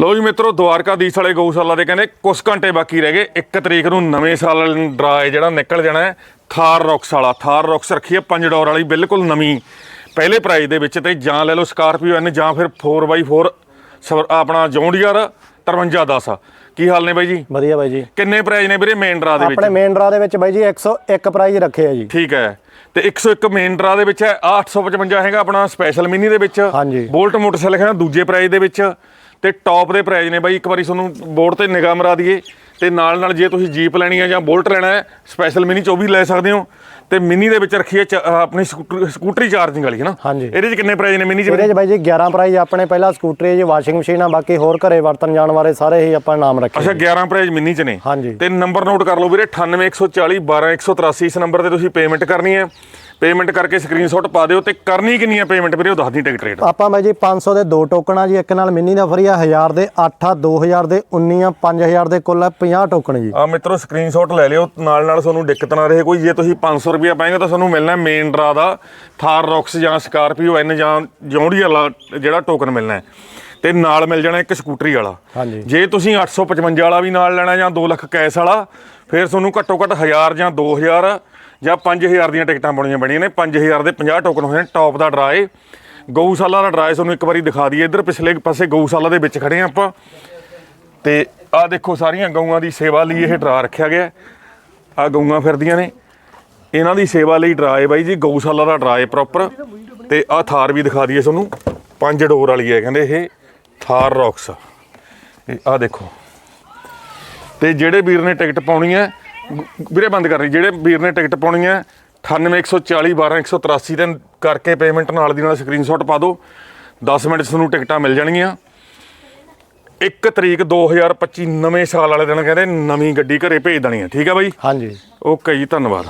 ਲੋ ਜੀ ਮਿੱਤਰੋ ਦੀਸ ਵਾਲੇ ਗਊਸ਼ਾਲਾ ਦੇ ਕਹਿੰਦੇ ਕੁਝ ਘੰਟੇ ਬਾਕੀ ਰਹਿ ਗਏ। 1 ਤਰੀਕ ਨੂੰ ਨਵੇਂ ਸਾਲ ਡਰਾਏ ਜਿਹੜਾ ਨਿਕਲ ਜਾਣਾ ਹੈ, ਥਾਰ ਰੌਕਸ ਵਾਲਾ। ਥਾਰ ਰੌਕਸ ਰੱਖੀ ਹੈ ਪੰਜ ਡੋਰ ਵਾਲੀ ਬਿਲਕੁਲ ਨਵੀਂ। ਪਹਿਲੇ ਪ੍ਰਾਈਸ ਦੇ ਵਿੱਚ ਤੇ ਜਾਂ ਲੈ ਲਓ ਸਕਾਰਪੀਓ ਐਨ ਜਾਂ ਫਿਰ 4x4 ਸਵਰ- ਆਪਣਾ ਜੌਂਡੀਅਰ 5310 ਕੀ ਹਾਲ ਨੇ ਬਾਈ ਜੀ? ਵਧੀਆ ਬਾਈ ਜੀ। ਕਿੰਨੇ ਪ੍ਰਾਈਸ ਨੇ ਵੀਰੇ ਮੇਨ ਡਰਾ ਦੇ ਵਿੱਚ? ਆਪਣੇ ਮੇਨ ਡਰਾ ਦੇ ਵਿੱਚ ਬਾਈ ਜੀ 101 ਪ੍ਰਾਈਜ਼ ਰੱਖੇ ਆ ਜੀ। ਠੀਕ ਹੈ। ਤੇ 101 ਮੇਨ ਡਰਾ ਦੇ ਵਿੱਚ ਹੈ ਆਹ 855 ਹੈਗਾ ਆਪਣਾ ਸਪੈਸ਼ਲ ਮਿਨੀ ਦੇ ਵਿੱਚ। ਹਾਂਜੀ। ਬੋਲਟ ਮੋਟਰਸਾਈਕਲ ਹੈ ਦੂਜੇ ਪ੍ਰਾਈਸ ਦੇ ਵਿੱਚ। ਤੇ ਟੌਪ ਦੇ ਪ੍ਰਾਈਸ ਨੇ ਬਾਈ ਇੱਕ ਵਾਰੀ ਤੁਹਾਨੂੰ ਬੋਰਡ ਤੇ ਨਿਗਾਹ ਮਰਾ ਦਈਏ। ਤੇ ਨਾਲ ਨਾਲ ਜੇ ਤੁਸੀਂ ਜੀਪ ਲੈਣੀ ਹੈ ਜਾਂ ਬੋਲਟ ਲੈਣਾ ਹੈ ਸਪੈਸ਼ਲ ਮਿਨੀ ਚ ਉਹ ਵੀ ਲੈ ਸਕਦੇ ਹੋ। ਤੇ ਮਿਨੀ ਦੇ ਵਿੱਚ ਰੱਖੀ ਹੈ ਚ- ਆਪਣੀ ਸਕੂਟਰ ਸਕੂਟਰੀ ਚਾਰਜਿੰਗ ਵਾਲੀ ਹੈ ਨਾ? ਹਾਂਜੀ। ਇਹਦੇ ਚ ਕਿੰਨੇ ਪ੍ਰਾਈਸ ਨੇ ਮਿਨੀ ਚ? ਇਹਦੇ ਚ ਬਾਈ ਜੀ 11 ਪ੍ਰਾਈਜ਼ ਆਪਣੇ ਪਹਿਲਾ ਸਕੂਟਰੀ ਹੈ ਜੀ ਵਾਸ਼ਿੰਗ ਮਸ਼ੀਨ ਆ ਬਾਕੀ ਹੋਰ ਘਰੇ ਵਰਤਨ ਜਾਣ ਵਾਲੇ ਸਾਰੇ ਹੀ ਆਪਾਂ ਨਾਮ ਰੱਖੇ ਅੱਛਾ 11 ਪ੍ਰਾਈਸ ਮਿੰਨੀ ਚ ਨੇ। ਹਾਂਜੀ। ਤੇ ਨੰਬਰ ਨੋਟ ਕਰ ਲਓ ਵੀਰੇ 98140 12183 ਇਸ ਨੰਬਰ ਤੇ ਤੁਸੀਂ ਪੇਮੈਂਟ ਕਰਨੀ ਹੈ। ਪੇਮੈਂਟ ਕਰਕੇ ਸਕਰੀਨਸ਼ਾਟ ਪਾ ਦਿਓ ਤੇ ਕਰਨੀ ਕਿੰਨੀ ਹੈ ਪੇਮੈਂਟ ਵੀਰੇ ਉਹ ਦੱਸ ਦੀ ਟਿਕਟ ਰੇਟ ਆਪਾਂ ਬਾਈ ਜੀ 500 ਦੇ ਦੋ ਟੋਕਨ ਆ ਜੀ ਇੱਕ ਨਾਲ ਮਿੰਨੀ ਦਾ ਫਰੀ ਆ 1000 ਦੇ 8 ਆ 2000 ਦੇ 19 ਆ 5000 ਦੇ ਕੁੱਲ ਆ 50 ਟੋਕਨ ਜੀ। ਆ ਮਿੱਤਰੋ ਸਕਰੀਨਸ਼ਾਟ ਲੈ ਲਿਓ। ਨਾਲ ਨਾਲ ਤੁਹਾਨੂੰ ਦਿੱਕਤ ਨਾ ਰਹੇ ਕੋਈ। ਜੇ ਤੁਸੀਂ 500 ਰੁਪਏ ਪਾਏਗੇ ਤਾਂ ਤੁਹਾਨੂੰ ਮਿਲਣਾ ਮੇਨ ਡਰਾ ਦਾ ਥਾਰ ਰੌਕਸ ਜਾਂ ਸਕਾਰਪੀਓ ਐਨ ਜਾਂ ਜੌਂਡੀ ਵਾਲਾ ਜਿਹੜਾ ਟੋਕਨ ਮਿਲਣਾ ਹੈ। ਤੇ ਨਾਲ ਮਿਲ ਜਾਣਾ ਇੱਕ ਸਕੂਟਰੀ ਵਾਲਾ। ਹਾਂਜੀ। ਜੇ ਤੁਸੀਂ 855 ਵਾਲਾ ਵੀ ਨਾਲ ਲੈਣਾ ਜਾਂ 2 ਲੱਖ ਕੈਸ਼ ਵਾਲਾ ਫਿਰ ਤੁਹਾਨੂੰ ਘੱਟੋ ਘੱਟ 1000 ਜਾਂ 2000 ਜਾਂ 5000 ਦੀਆਂ ਟਿਕਟਾਂ ਬਣੀਆਂ ਬਣੀਆਂ ਨੇ। 5000 ਦੇ 50 ਟੋਕਨ ਹੋਏ ਨੇ ਟੌਪ ਦਾ ਡਰਾ ਏ। ਗਊਸ਼ਾਲਾ ਦਾ ਡਰਾ ਏ ਤੁਹਾਨੂੰ ਇੱਕ ਵਾਰੀ ਦਿਖਾ ਦਈਏ। ਇੱਧਰ ਪਿਛਲੇ ਪਾਸੇ ਗਊਸ਼ਾਲਾ ਦੇ ਵਿੱਚ ਖੜੇ ਆ ਆਪਾਂ। ਤੇ ਆ ਦੇਖੋ ਸਾਰੀਆਂ ਗਊਆਂ ਦੀ ਸੇਵਾ ਲਈ ਇਹ ਡਰਾ ਰੱਖਿਆ ਗਿਆ ਆ ਗਊਆਂ ਫਿਰਦੀਆਂ ਨੇ। ਇਹਨਾਂ ਦੀ ਸੇਵਾ ਲਈ ਡਰਾਏ ਬਾਈ ਜੀ, ਗਊਸ਼ਾਲਾ ਦਾ ਡਰਾਏ ਪ੍ਰੋਪਰ ਤੇ ਆ ਥਾਰ ਵੀ ਦਿਖਾ ਦਈਏ ਤੁਹਾਨੂੰ। ਪੰਜ ਡੋਰ ਵਾਲੀ ਹੈ, ਕਹਿੰਦੇ ਇਹ ਥਾਰ ਰੌਕਸ ਤੇ ਆ ਦੇਖੋ। ਤੇ ਜਿਹੜੇ ਵੀਰ ਨੇ ਟਿਕਟ ਪਾਉਣੀ ਹੈ ਵੀਰੇ ਬੰਦ ਕਰ ਰਹੀ ਜਿਹੜੇ ਵੀਰ ਨੇ ਟਿਕਟ ਪਾਉਣੀ ਹੈ 98140 12183 ਤੇ ਕਰਕੇ ਪੇਮੈਂਟ ਨਾਲ ਦੀ ਨਾਲ ਸਕਰੀਨਸ਼ਾਟ ਪਾ ਦਿਓ। 10 ਮਿੰਟ ਤੁਹਾਨੂੰ ਟਿਕਟਾਂ ਮਿਲ ਜਾਣਗੀਆਂ। 1 ਤਰੀਕ 2025 ਨਵੇਂ ਸਾਲ ਵਾਲੇ ਦਿਨ ਕਹਿੰਦੇ ਨਵੀਂ ਗੱਡੀ ਘਰੇ ਭੇਜ ਦੇਣੀ ਹੈ। ਠੀਕ ਹੈ ਬਾਈ? ਹਾਂਜੀ। ਓਕੇ ਜੀ ਧੰਨਵਾਦ।